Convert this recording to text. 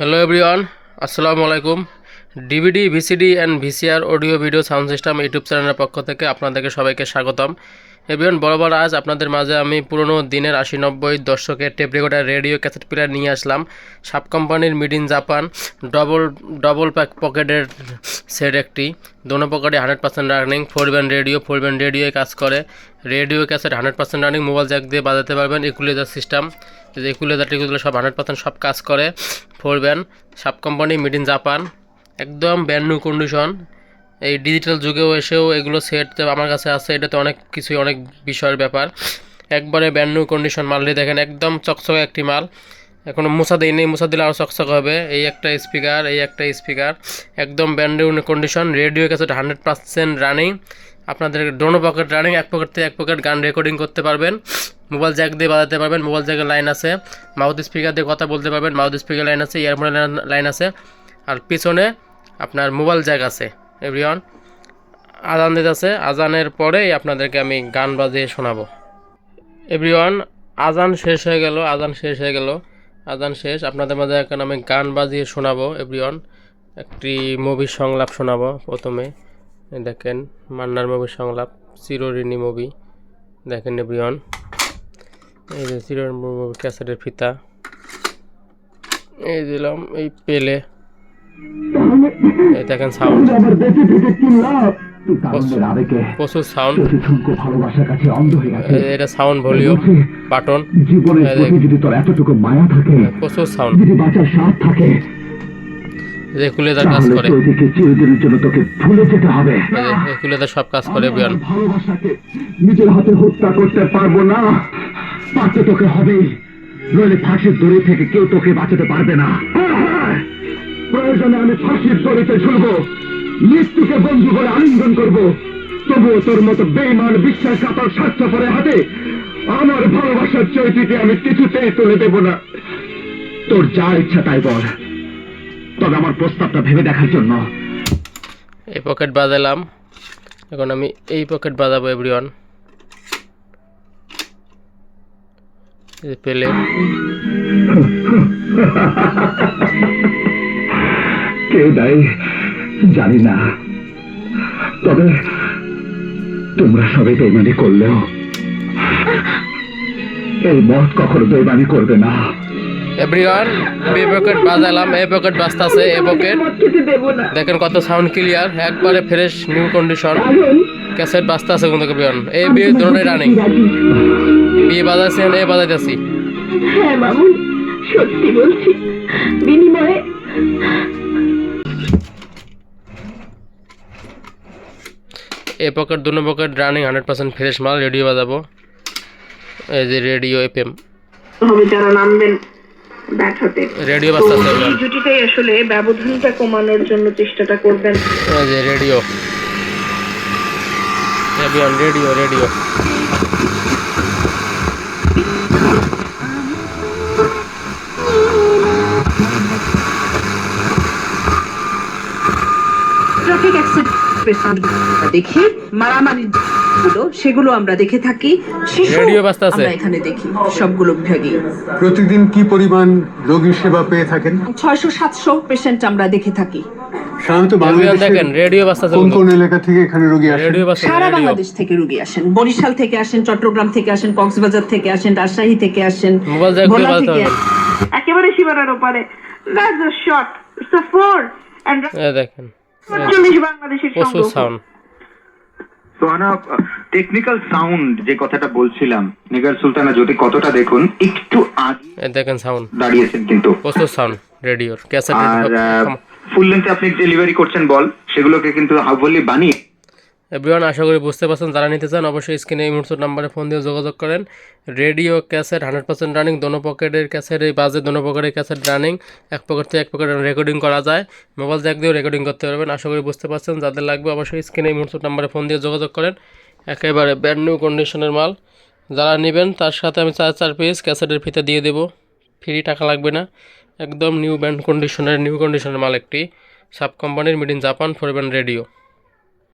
Hello everyone আসসালামু আলাইকুম DVD VCD and VCR audio video sound system YouTube চ্যানেলের পক্ষ থেকে আপনাদেরকে সবাইকে স্বাগতম। এভরিওয়ান বরাবর আজ আপনাদের মাঝে আমি পুরনো দিনের আশি নব্বই দশকের tape recorder, radio cassette player নিয়ে আসলাম। সাব কোম্পানির made in Japan double double pack পকেটের সেট একটি। দোনো পকেটে hundred percent running four band radio four band রেডিওয়ে কাজ করে। Radio cassette hundred percent running mobile jack দিয়ে বাজাতে পারবেন ইকুলেজার সিস্টেম ইকুলেজার টিকুলেজার সব হান্ড্রেড পার্সেন্ট সব কাজ করে ফোর ব্যান্ড সাব কোম্পানি মিড ইন জাপান একদম ব্যান্ড নিউ কন্ডিশন এই ডিজিটাল যুগেও এসেও এগুলো সেট আমার কাছে আছে, এটাতে অনেক কিছুই, অনেক বিষয়ের ব্যাপার। একবারে ব্যান্ড নিউ কন্ডিশন মালটি দেখেন, একদম চকচকে একটি মাল। এখনও মোছা দিই নেই মোছা দিলে আরও চকচক হবে। এই একটা স্পিকার এই একটা স্পিকার একদম ব্যান্ড নিউ কন্ডিশন রেডিও কাছে হান্ড্রেড পার্সেন্ট রানিং আপনাদের ডোনো পকেট রানিং এক পকেট থেকে এক পকেট গান রেকর্ডিং করতে পারবেন। মোবাইল জ্যাক দিয়ে বাজাতে পারবেন মোবাইল জ্যাকের লাইন আছে। মাউথ স্পিকার দিয়ে কথা বলতে পারবেন মাউথ স্পিকার লাইন আছে ইয়ারফোনের লাইন আছে। আর পিছনে আপনার মোবাইল জ্যাক আছে। এভরিওয়ান আজান দিতে আছে আজানের পরেই আপনাদেরকে আমি গান বাজিয়ে শোনাবো। এভরিওয়ান আজান শেষ হয়ে গেল, আজান শেষ হয়ে গেল, আজান শেষ। আপনাদের মাঝে এখন আমি গান বাজিয়ে শোনাবো এভরিওয়ান একটি মুভির সংলাপ শোনাবো প্রথমে। দেখেন, মান্নার মুভির সংলাপ, চিরঋণী মুভি দেখেন এভরিওয়ান এই যে চিরঋণী মুভি ক্যাসেটের ফিতা। এই দিলাম, এই পেলে। এই দেখেন সাউন্ড প্রচুর সাউন্ড এটা সাউন্ড ভলিউম বাটন জীবনের এই প্রতি দেখ। যদি তোর এতটুকু মায়া থাকে প্রচুর সাউন্ড যদি বাঁচার সাথ থাকে যে কাজ করে। চৈতিকে জন্য তোকে ভুলে যেতে হবে। এই সব কাজ করে বিয়ান। নিজের হাতে হত্যা করতে পারব না। পারতে তোকে হবে নইলে ফাঁসির দড়ি থেকে কেউ তোকে বাঁচাতে পারবে না। প্রয়োজনে আমি ফাঁসির দড়িতে ঝুলবো। মৃত্যুকে বন্ধু করে আলিঙ্গন করব। তবুও তোর মতো বেইমান বিশ্বাসঘাতক স্বার্থপরের হাতে আমার ভালোবাসার চৈতিকে আমি কিছুতেই তুলে দেব না। তোর যা ইচ্ছা তাই বল। তবে আমার প্রস্তাবটা ভেবে দেখার জন্য। এই পকেট বাজালাম। এখন আমি এই পকেট বাজাবো এভরিওয়ান। পেলে। কে দেয় জানি না। তবে তোমরা সবাই বেমানি করলেও এই মত কখনো বেমানি করবে না। এভরিওয়ান এই পকেট বাজালাম এই পকেট বাজতাছে এই পকেট দেখেন কত সাউন্ড ক্লিয়ার একবারে ফ্রেশ নিউ কন্ডিশন ক্যাসেট বাজতাছে কিন্তু এভরিওয়ান এই বিয়ে দুটোই রানিং বিয়ে বাজাইছি এ বাজাইতেছি। হ্যাঁ মামুন সত্যি বলছি। বিনিময়ে এই পকেট দুনো pocket running hundred percent fresh মাল রেডিও বাজাবো। এই যে রেডিও এফ এম যারা নামবেন ব্যাট হতে। রেডিও বাজতাছে জুটিটাই আসলে ব্যবধানটা কমানোর জন্য চেষ্টাটা করবেন। এই যে রেডিও এভিয়ন রেডিও রেডিও ট্রাফিক অ্যাক্সিডেন্ট দেখি মারামারি গুলো সেগুলো আমরা দেখে থাকি। শিশু। আমরা এখানে দেখি সবগুলো বিভাগই। প্রতিদিন কি পরিমাণ রোগী সেবা পেয়ে থাকেন? ছয়শো সাতশো পেশেন্ট আমরা দেখে থাকি। সাধারণত দেখেন রেডিও কোন কোন এলাকা থেকে এখানে রোগী আসেন? সারা বাংলাদেশ থেকে রুগী আসেন। বরিশাল থেকে আসেন চট্টগ্রাম থেকে আসেন কক্সবাজার থেকে আসেন রাজশাহী থেকে আসেন ভোলা থেকে একেবারে সীমানার ওপারে। That's a shot it's a four দেখেন। প্রচুর সাউন্ড সোহানা টেকনিক্যাল সাউন্ড যে কথাটা বলছিলাম নিগার সুলতানা যদি কতটা দেখুন একটু আগে দেখেন সাউন্ড দাঁড়িয়েছেন কিন্তু। প্রচুর সাউন্ড রেডিওর ক্যাসেট ফুল লেন্থে আপনি ডেলিভারি করছেন বল। সেগুলোকে কিন্তু হাফলি বানিয়ে এভরিওয়ান আশা করি বুঝতে পারছেন, যারা নিতে চান অবশ্যই স্ক্রিনে এই মুহূর্তে নাম্বারে ফোন দিয়ে যোগাযোগ করেন। Radio cassette hundred percent running দোনো পকেটের ক্যাসেট এই বাজে দোনো পকেটের ক্যাসেট রানিং এক পকেট থেকে এক পকেট রেকর্ডিং করা যায়। মোবাইল জ্যাক দিয়েও রেকর্ডিং করতে পারবেন, আশা করি বুঝতে পারছেন, যাদের লাগবে অবশ্যই স্ক্রিনে এই মুহূর্তে নাম্বারে ফোন দিয়ে যোগাযোগ করেন। একেবারে ব্যান্ড নিউ কন্ডিশনের মাল। যারা নেবেন, তার সাথে আমি চার চার পিস ক্যাসেটের ফিতে দিয়ে দেবো। ফ্রি টাকা লাগবে না। একদম নিউ ব্যান্ড কন্ডিশনের নিউ কন্ডিশনের মাল একটি। সাব কোম্পানির made in Japan four band radio